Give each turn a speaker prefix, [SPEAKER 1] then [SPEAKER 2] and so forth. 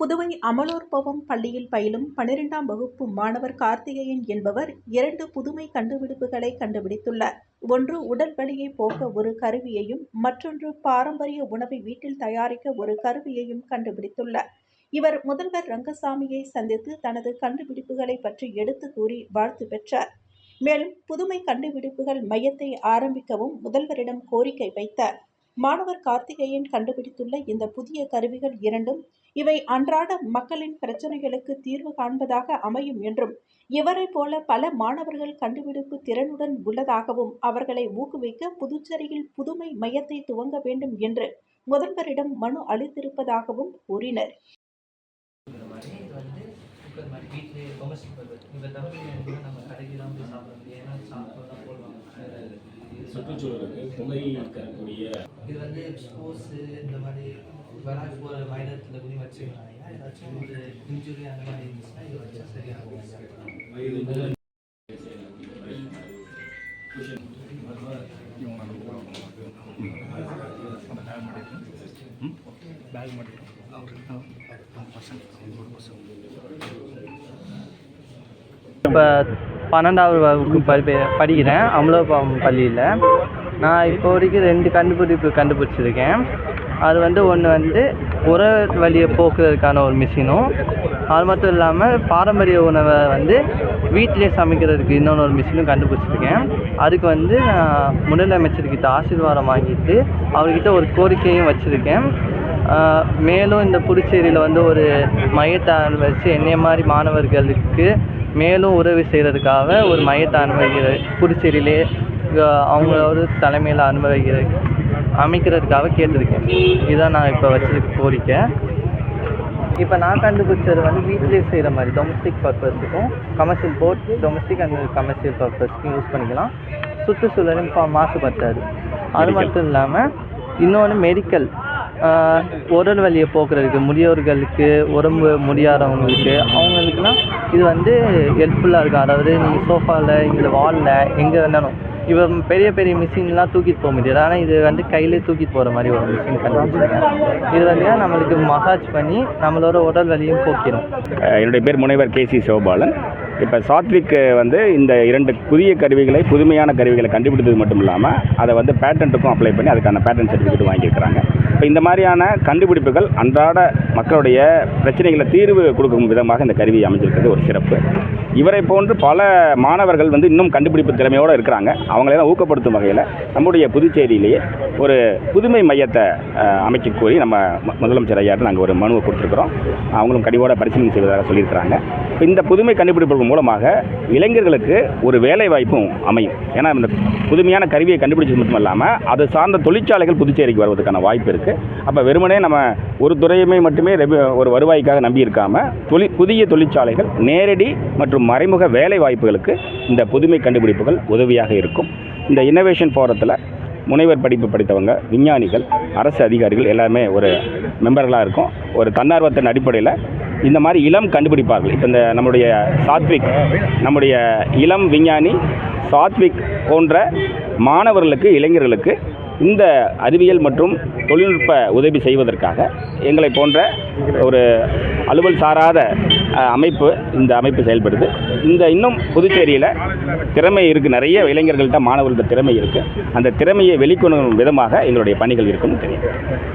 [SPEAKER 1] புதுவை அமலோற்பவம் பள்ளியில் பயிலும் பனிரெண்டாம் வகுப்பு மாணவர் கார்த்திகேயன் என்பவர் இரண்டு புதுமை கண்டுபிடிப்புகளை கண்டுபிடித்துள்ளார். ஒன்று உடல் வலியை போக்க ஒரு கருவியையும் மற்றொன்று பாரம்பரிய உணவை வீட்டில் தயாரிக்க ஒரு கருவியையும் கண்டுபிடித்துள்ளார். இவர் முதல்வர் ரங்கசாமியை சந்தித்து தனது கண்டுபிடிப்புகளை பற்றி எடுத்து கூறி வாழ்த்து பெற்றார். மேலும் புதுமை கண்டுபிடிப்புகள் மையத்தை ஆரம்பிக்கவும் முதல்வரிடம் கோரிக்கை வைத்தார். மாணவர் கார்த்திகேயன் கண்டுபிடித்துள்ள இந்த புதிய கருவிகள் இரண்டும் இவை அன்றாட மக்களின் பிரச்சனைகளுக்கு தீர்வு காண்பதாக அமையும் என்றும் இவரை போல பல மாணவர்கள் கண்டுபிடிப்பு திறனுடன் உள்ளதாகவும் அவர்களை ஊக்குவிக்க புதுச்சேரியில் புதுமை மையத்தை துவங்க வேண்டும் என்று முதல்வரிடம் மனு அளித்திருப்பதாகவும் கூறினர்.
[SPEAKER 2] இந்த மாதிரி இது டொமஸ்டிக் பர்பஸ் இந்த தம்பி நம்ம கடைக்கு போய் சாப்பிட முடியும் ஏன்னா சாப்பிட்டு தான் போடுவாங்க
[SPEAKER 3] சுற்றுச்சூழலுக்கு புகை இருக்கக்கூடிய
[SPEAKER 2] இது வந்து ஸ்போர்ட்ஸு இந்த மாதிரி விளையாட்டு போகிற மைதானத்தில் கூட வச்சுக்கலாம் ஏதாச்சும் ஒரு இன்ஜுரி அந்த மாதிரி இருந்துச்சுன்னா இது வச்சா சரியாகும்.
[SPEAKER 4] இப்போ பன்னெண்டாவது வகுப்பு படி படிக்கிறேன் அமலோபாவம் பள்ளியில். நான் இப்போ வரைக்கும் ரெண்டு கண்டுபிடிப்பு கண்டுபிடிச்சிருக்கேன். அது வந்து ஒன்று வந்து உர வழியை போக்குறதுக்கான ஒரு மிஷினும் அது மட்டும் இல்லாமல் பாரம்பரிய உணவை வந்து வீட்டிலே சமைக்கிறதுக்கு இன்னொன்று ஒரு மிஷினும் கண்டுபிடிச்சிருக்கேன். அதுக்கு வந்து நான் முதலமைச்சர்கிட்ட ஆசீர்வாதம் வாங்கிட்டு அவர்கிட்ட ஒரு கோரிக்கையும் வச்சுருக்கேன். மேலும் இந்த புதுச்சேரியில் வந்து ஒரு மையத்தை வச்சு என்னைய மாதிரி மாணவர்களுக்கு மேலும் உதவி செய்கிறதுக்காக ஒரு மையத்தை அனுபவிக்கிறது புதுச்சேரியிலே அவங்களோட தலைமையில் அனுபவிக்கிறது அமைக்கிறதுக்காக கேட்டிருக்கேன். இதான் நான் இப்போ வச்சிருக்க கோரிக்கை. இப்போ நான் கண்டுபிடிச்சது வந்து வீட்டிலே செய்கிற மாதிரி டொமஸ்டிக் பர்பஸுக்கும் கமர்ஷியல் போட் டொமஸ்டிக் அண்ட் கமர்ஷியல் பர்பஸ்க்கும் யூஸ் பண்ணிக்கலாம். சுற்றுச்சூழலும் மாசுபட்டாது. அது மட்டும் இல்லாமல் இன்னொன்று மெடிக்கல் உடல் வலியை போக்குறதுக்கு முதியோர்களுக்கு உடம்பு முடியாதவங்களுக்கு அவங்களுக்குலாம் இது வந்து ஹெல்ப்ஃபுல்லாக இருக்கும். அதாவது நீங்கள் சோஃபாவில் இங்கே வாலில் எங்கே வேணாலும். இப்போ பெரிய பெரிய மிஷின்லாம் தூக்கிட்டு போக முடியாது. ஆனால் இது வந்து கையிலே தூக்கிட்டு போகிற மாதிரி ஒரு மிஷின் கண்டுபிடிச்சிருக்கேன் இது வந்து நம்மளுக்கு மசாஜ் பண்ணி நம்மளோட உடல் வலியும் போக்கிடும்
[SPEAKER 3] என்னுடைய பேர் முனைவர் கே சி சிவபாலன். இப்போ சாத்விக் வந்து இந்த இரண்டு புதிய கருவிகளை புதுமையான கருவிகளை கண்டுபிடித்தது மட்டும் இல்லாமல் அதை வந்து பேட்டன்ட்டுக்கும் அப்ளை பண்ணி அதுக்கான பேட்டன் சர்டிஃபிகேட் வாங்கியிருக்கிறாங்க. இப்போ இந்த மாதிரியான கண்டுபிடிப்புகள் அன்றாட மக்களுடைய பிரச்சனைகளை தீர்வு கொடுக்கும் விதமாக இந்த கருவி அமைஞ்சிருக்கிறது ஒரு சிறப்பு. இவரை போன்று பல மாணவர்கள் வந்து இன்னும் கண்டுபிடிப்பு திறமையோடு இருக்கிறாங்க. அவங்களெல்லாம் ஊக்கப்படுத்தும் வகையில் நம்முடைய புதுச்சேரியிலேயே ஒரு புதுமை மையத்தை அஹ், அமைக்க கோரி நம்ம முதலமைச்சர் ஐயாட்டு நாங்கள் ஒரு மனுவை கொடுத்துருக்குறோம். அவங்களும் கனிவோட பரிசீலனை செய்வதாக சொல்லியிருக்கிறாங்க. இந்த புதுமை கண்டுபிடிப்புகள் மூலமாக இளைஞர்களுக்கு ஒரு வேலை வாய்ப்பும் அமையும். ஏன்னா இந்த புதுமையான கருவியை கண்டுபிடிச்சது மட்டும் இல்லாமல் அது சார்ந்த தொழிற்சாலைகள் புதுச்சேரிக்கு வருவதற்கான வாய்ப்பு இருக்குது அப்போ வெறுமனே நம்ம ஒரு துறையுமே மட்டுமே ஒரு வருவாய்க்காக நம்பி இருக்காம தொழில் புதிய தொழிற்சாலைகள் நேரடி மற்றும் மறைமுக வேலை வாய்ப்புகளுக்கு இந்த புதுமை கண்டுபிடிப்புகள் உதவியாக இருக்கும். இந்த இன்னோவேஷன் ஃபோரத்தில் முனைவர் படிப்பு படித்தவங்க விஞ்ஞானிகள் அரசு அதிகாரிகள் எல்லாமே ஒரு மெம்பர்களாக இருக்கும். ஒரு தன்னார்வத்தின் அடிப்படையில் இந்த மாதிரி இளம் கண்டுபிடிப்பார்கள் இப்போ இந்த நம்முடைய சாத்விக் நம்முடைய இளம் விஞ்ஞானி சாத்விக் போன்ற மாணவர்களுக்கு இளைஞர்களுக்கு இந்த அறிவியல் மற்றும் தொழில்நுட்ப உதவி செய்வதற்காக எங்களை போன்ற ஒரு அலுவல் சாராத அமைப்பு இந்த அமைப்பு செயல்படுது. இந்த இன்னும் புதுச்சேரியில் திறமை இருக்குது நிறைய இளைஞர்கள்ட்ட மாணவர்கள்ட்ட திறமை இருக்குது அந்த திறமையை வெளிக்கொணரும் விதமாக எங்களுடைய பணிகள் இருக்குன்னு தெரியும்.